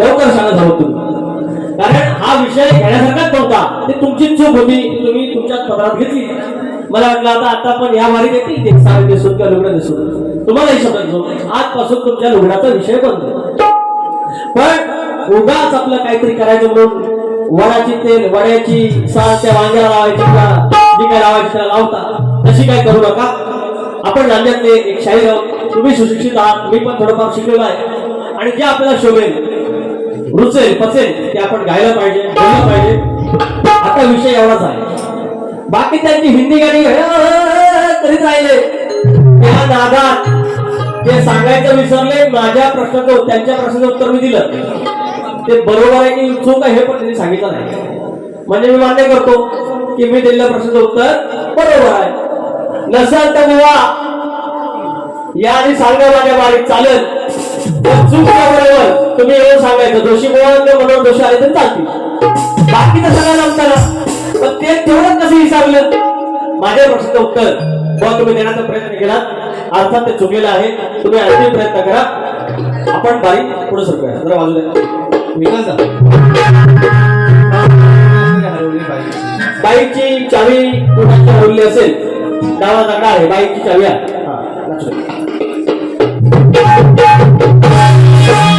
लवकर सांगत आहोत तुम्ही. कारण हा विषय घेण्यासारखाच नव्हता. ते तुमची चूक होती तुम्ही तुमच्या पत्रात घेतली. मला वाटलं आता आता पण या वारीत येतील. ते सारे दिसून किंवा लुगडं दिसून. तुम्हालाही समजलो आजपासून तुमच्या लुगडाचा विषय बनतो पण उगाच आपलं काहीतरी करायचं म्हणून वडाची तेल वड्याची साल त्या वांग्याला लावायची जी काय लावायची त्याला लावता. तशी काय करू नका. आपण नांद्यातले एक शाहीर आहोत तुम्ही सुशिक्षित आहात. मी पण थोडंफार शिकलेलो आहे. आणि जे आपल्याला शोभेल रुचेल पचेल ते आपण गायला पाहिजे बोललं पाहिजे. आता विषय एवढाच आहे. बाकी त्यांची हिंदी गाणी करीत राहिले. त्या नादात ते सांगायचं विसरले माझ्या प्रश्नाचं त्यांच्या प्रश्नाचं उत्तर मी दिलं. ते बरोबर आहे की चूक आहे हे पण त्यांनी सांगितलं नाही. म्हणजे मी मान्य करतो की मी दिलेल्या प्रश्नाचं उत्तर बरोबर आहे. नसेल तर या आधी सांगा माझ्या बारीक चालत पण तुम्ही येऊन सांगायचं दोषी बोला म्हणून दोषी आले तर चालतील. तर सगळं नमताना पण ते तेवढंच कसं विचारलं? माझ्या प्रश्नाचं उत्तर. बुवा तुम्ही देण्याचा प्रयत्न केला. अर्थात ते चुकलेलं आहे. तुम्ही आणखी प्रयत्न करा. आपण बारीक पुढे सरकूया. जरा बाजूला विकास बाईकची चावी कोणाची हरवली असेल? डावा दगडा आहे. बाईकची चावी आहे. लक्षात Música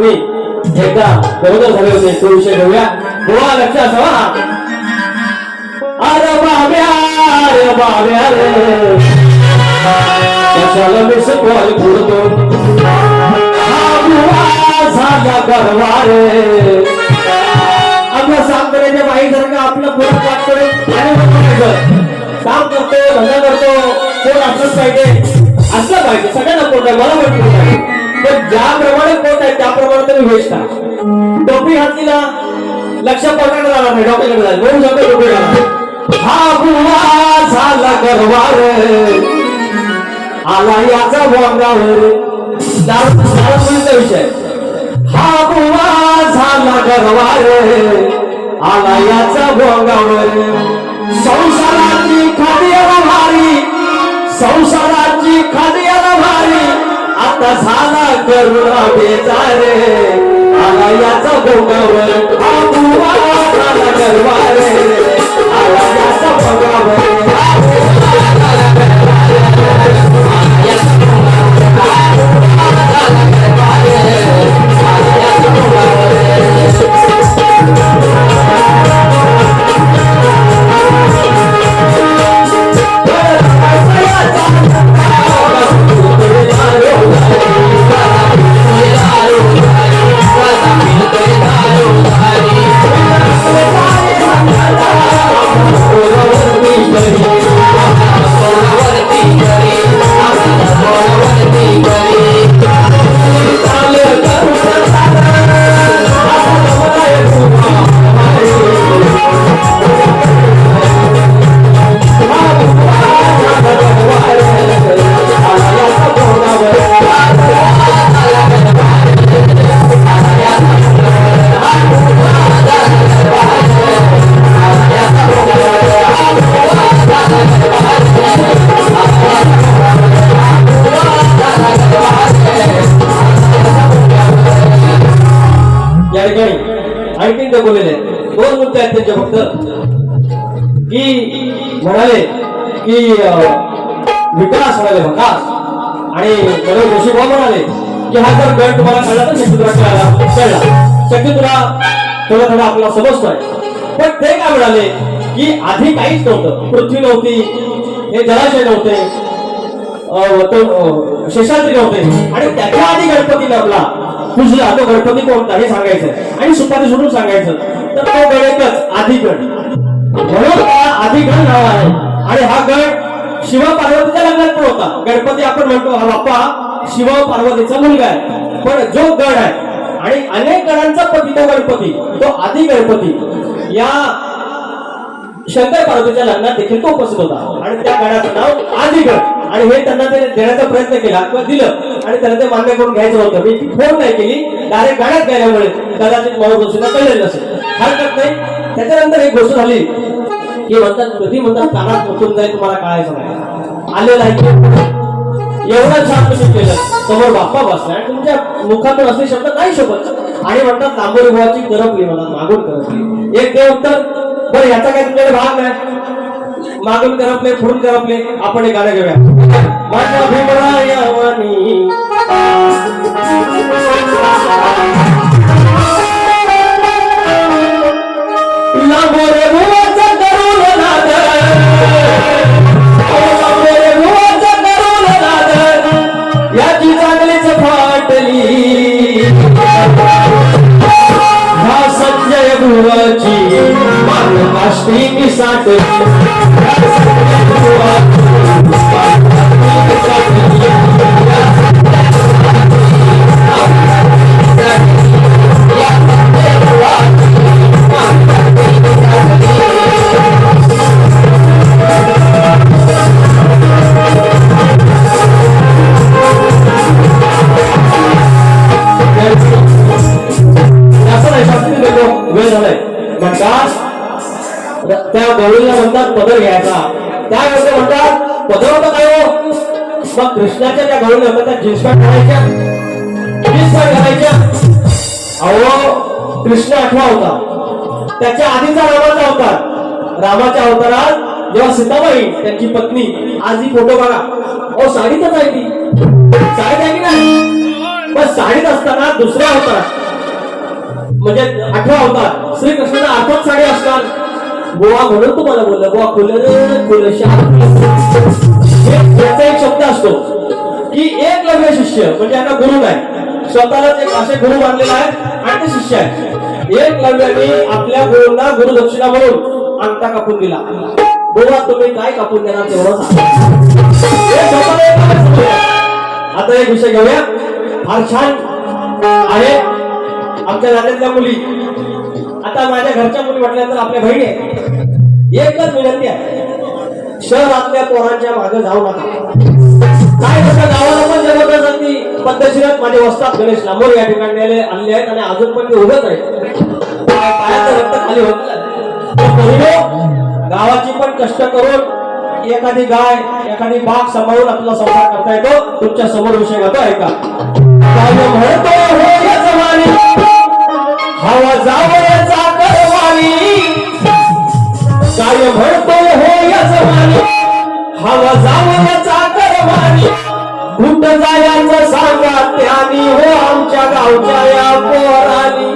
तुम्ही एकदा गरोदर झाले होते तो विषय घेऊया. गोवा लक्ष असावा अरे बाब्या अरे बाब्या रे कशाला मी सकवाल पुरतो झाला गरवा रे. आपल्या सामकऱ्याच्या बाईसारखं आपलं पुढं पाठ करून काम करतो धंदा करतो कोण असलंच पाहिजे. असलं पाहिजे सगळ्यांना कोट मला पण पण ज्याप्रमाणे कोट आहे त्याप्रमाणे तुम्ही वेस्ट आहे टोपी घातली लक्ष पकडलं जाणार नाही डोक्याकडे जाईल. दोन शब्द टोपी घाला. हा बुवा झाला गरवार आला याचा बोंगावर दारूचा विषय. हा बुवा झाला गरवार आला याचा भोगावर संसाराची खाद्य भारी. संसाराची खाद्य भारी. आता झाला करुणा बेजारे आला याचा भोगावर हा झाला करवारे आला याचा भोगावर की विकास म्हणाले विकास आणि मला भाऊ म्हणाले की हा जर गण तुम्हाला कळला तर शक्ती तुला कळाला कळला. शक्य तुला थोडा थोडं आपला समजतोय. पण ते काय म्हणाले की आधी काहीच नव्हतं. पृथ्वी नव्हती हे जलाशय नव्हते अं, तो शेषाद्री नव्हते. आणि त्याच्या आधी गणपती आपला पुजला तो गणपती कोणता हे सांगायचं. आणि सुपारी सोडून सांगायचं. तर तो गण एकच गण. म्हणून आधी गण नाव आहे. आणि हा गड शिवा पार्वतीच्या लग्नात पण होता. गणपती आपण म्हणतो हा बाप्पा शिव पार्वतीचा मुलगा आहे. पण जो गड आहे आणि अनेक गणांचा पती तो गणपती तो आदि गणपती या शंकर पार्वतीच्या लग्नात देखील तो उपस्थित होता. आणि त्या गणाचं नाव आदिगड आणि हे त्यांना ते देण्याचा प्रयत्न केला किंवा दिलं. आणि त्यांना ते मान्य करून घ्यायचं होतं मी फोन नाही केली. डायरेक्ट गाण्यात गेल्यामुळे कदाचित मला गोष्टींना कळलेलं नसेल. हरकत नाही. त्याच्यानंतर एक गोष्ट झाली. हे म्हणतात कधी म्हणतात कानात मुतून जाईल तुम्हाला कळायचं नाही. आलेलं आहे एवढं छान तुम्ही केलं. समोर बाप्पा बसला आणि तुमच्या मुखातून असले शब्द नाही शोभत. आणि म्हणतात तांबोरी बुवाची करपली मला मागून करपली एक ते उत्तर बरं याचा काय तुमच्याकडे भाग नाही. मागून करपले पुढून करपले आपण हे गाणं घेऊया. माझ्या भीमरायावानी लांबोरे मी आठवा होता. त्याच्या आधीचा रामाचा अवतार. रामाच्या अवतारात जेव्हा सीताबाई त्यांची पत्नी आज ही फोटो बघा. अहो साडीतच आहे ती. साडीत आहे की नाही? पण साडीत असताना दुसऱ्या अवतारात म्हणजे आठवा अवतार. श्रीकृष्णाला आठवत साडी असणार. गोवा म्हणून तुम्हाला बोललं. गोवा खुलं खुलं त्याचा एक शब्द असतो की एक लव्य शिष्य म्हणजे यांना गुरु नाही. स्वतःलाच एक असे गुरु मानलेला आहे आणि ते शिष्य आहे एक लव्याने आपल्या गुरुंना गुरु दक्षिणा म्हणून अंगठा कापून दिला. गोवा तुम्ही काय कापून देणार तेवढं आता एक विषय घेऊया. फार छान आहे. आमच्या नात्यातल्या मुली. आता माझ्या घरच्या मुली म्हटल्यानंतर आपल्या बहिणी आहे एकच विनंती आहे. शहरातल्या पोरांच्या मागे जाऊ नका. काय कसं गावाला पण जबरदस्ती पद्धतशीरच माझे वस्तात गणेश लांबोर या ठिकाणी आले आणले आहेत आणि अजून पण मी उभंच आहे. पायाचं रक्त खाली होत गावाची पण कष्ट करून एखादी गाय एखादी बाग सांभाळून आपला संसार करता येतो. तुमच्यासमोर विषय गातो ऐका. काय म्हणतो हो या हवा जावयाचा करवानी काय म्हणतो हो या जमानी हवा जावयाचा करवानी कुठ जायचं सांगा त्यानी हो आमच्या गावच्या या पोरानी?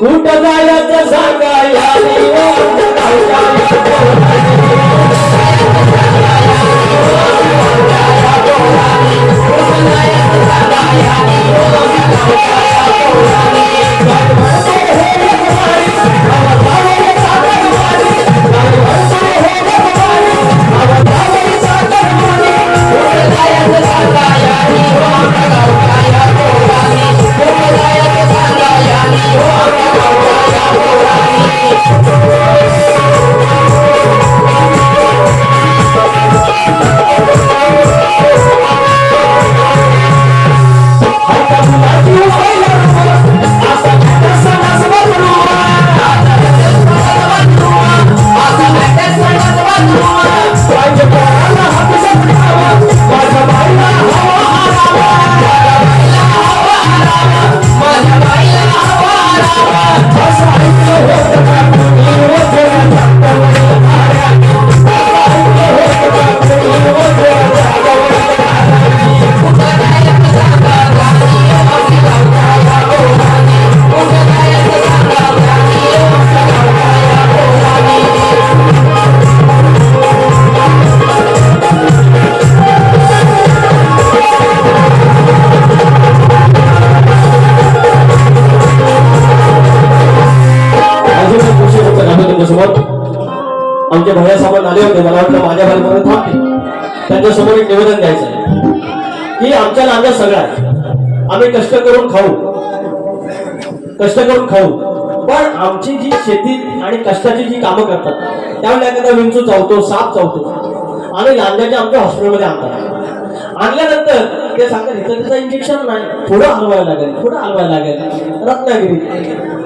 कुठ जायचं सांगा यानी हो आमच्या गावच्या या पोरानी? मला वाटलं माझ्या बारीमध्ये थांबते त्यांच्यासमोर एक निवेदन द्यायचं आहे. की आमच्या नांद्या सगळ्या आम्ही कष्ट करून खाऊ. कष्ट करून खाऊ. पण आमची जी शेती आणि कष्टाची जी कामं करतात त्यावेळेला एखादा विंचू चावतो साप चावतो. आणि लांजाच्या आमच्या हॉस्पिटलमध्ये आणतात. आणल्यानंतर ते सांगतात इथं त्याचं इंजेक्शन नाही. पुढं हलवायला लागेल पुढं हलवायला लागेल. रत्नागिरी.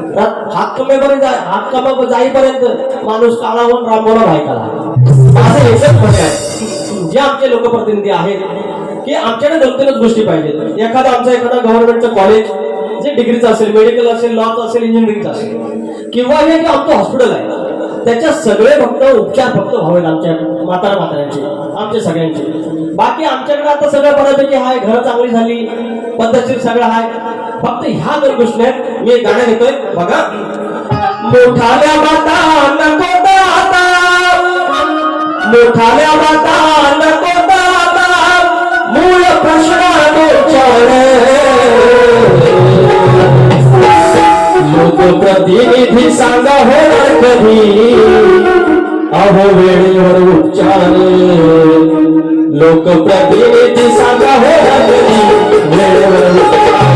रत- हात कमेपर्यंत हात कमा जाईपर्यंत माणूस काळा होऊन रामोला भायकाला एकच म्हणणं आहे जे आमचे लोकप्रतिनिधी आहेत की आमच्याकडे दोन गोष्टी पाहिजेत. एखादा आमचा एखादा गव्हर्नमेंटचं कॉलेज जे डिग्रीचं असेल मेडिकल असेल लॉचं असेल इंजिनिअरिंगचं असेल किंवा हे आमचं हॉस्पिटल आहे त्याच्या सगळे फक्त उपचार फक्त व्हावेत आमच्या म्हातारा म्हाताऱ्यांचे आमच्या सगळ्यांचे. बाकी आमच्याकडे आता सगळं बऱ्यापैकी आहे घरं चांगली झाली पद्धतशीर सगळं आहे फक्त ह्या दोन गोष्टी आहेत मी गाण्या गाणं घेतोय बघा. मोठा मोठाल्या नको दाता मूळ प्रश्न लोकप्रतिनिधी सांगा होणार कधी अहो वेळेवर उपचार। लोकप्रतिनिधी सांगा होणार कधी वेळेवर उपचार।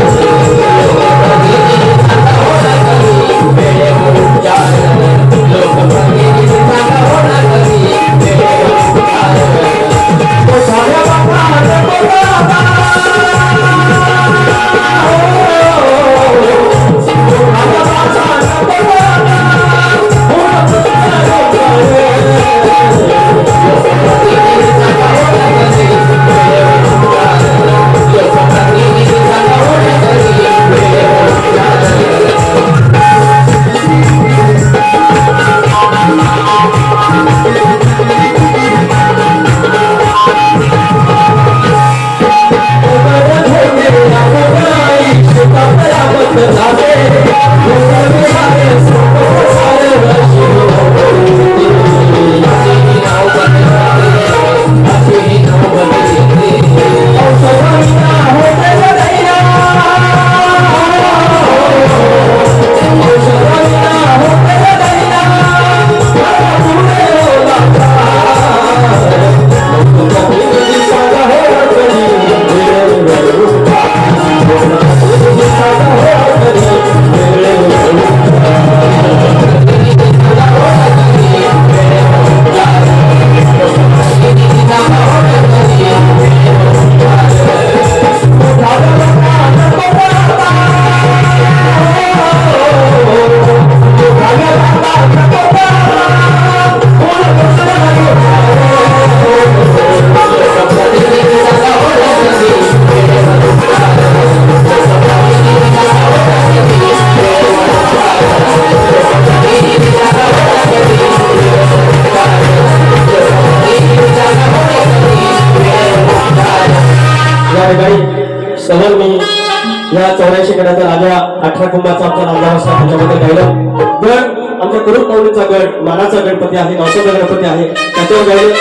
अठरा कुंभाचा आमचा नामदार असता त्याच्यामध्ये गायलं गड आमच्या कुरुप पाऊलीचा गड मानाचा गणपती आहे नवसाचा गणपती आहे. त्याच्यावर गायले.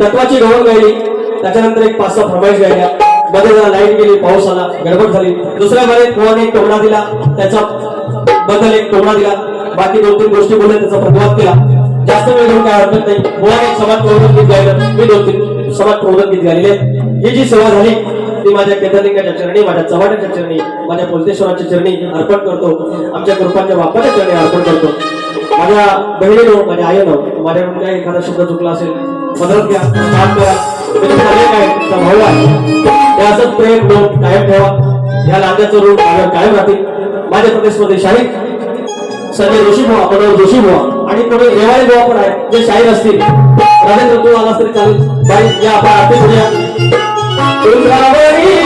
तत्वाची गवण गायली. त्याच्यानंतर एक पाच सहा फरमाईश गायल्या. मध्ये जरा लाइट गेली पाऊस आला गडबड झाली. दुसऱ्या बारीत पोहाने एक टोमणा दिला. त्याचा बदल एक टोमणा दिला. बाकी दोन तीन गोष्टी बोलल्या त्याचा प्रतिवाद केला. जास्त वेळ घेऊन काय हरकत नाही. पोहाने एक समाज प्रबोधन गीत गायलं. मी दोन तीन समाज प्रबोधन गीत गायले ही जी सेवा झाली ती माझ्या केदारलिंगाच्या चरणी माझ्या चव्हाट्याच्या चरणी माझ्या पोलतेश्वराच्या चरणी अर्पण करतो. आमच्या कृपांच्या बाप्पाच्या चरणी अर्पण करतो. माझ्या बहिणीनो माझ्या आईनो माझ्याकडून काही एखादा शब्द चुकला असेल मदत घ्या काम करा. काय भाऊ आहे असंच प्रेम लोक कायम ठेवा. या रूप माझ्यावर कायम राहतील. माझ्या प्रदेशमध्ये शाहीर संजय जोशी बुवा मनोहर जोशी बुवा आणि कोणी रेवाळे बुवा पण आहेत जे शाहीर असतील. राजेंद्र तू आलास तरी चालेल. बाई या आपण आरती करूया तुळजाभवानी